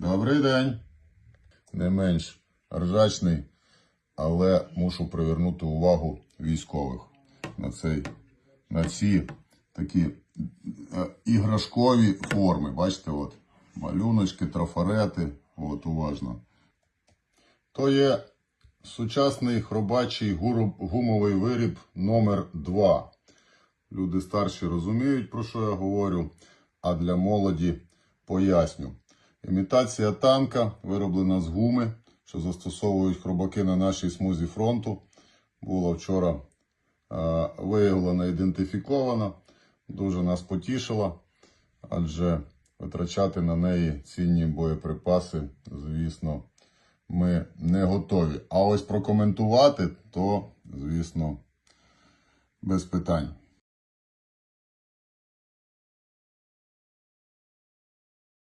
Добрий день. Не менш ржачний, але мушу привернути увагу військових на, цей, на ці такі е, іграшкові форми. Бачите, от малюночки, трафарети. От уважно. То є сучасний хробачий гумовий виріб номер 2 Люди старші розуміють, про що я говорю, а для молоді поясню. Імітація танка, вироблена з гуми, що застосовують хробаки на нашій смузі фронту, була вчора е, виявлена, ідентифікована. Дуже нас потішила, адже витрачати на неї цінні боєприпаси, звісно, ми не готові. А ось прокоментувати, то, звісно, без питань.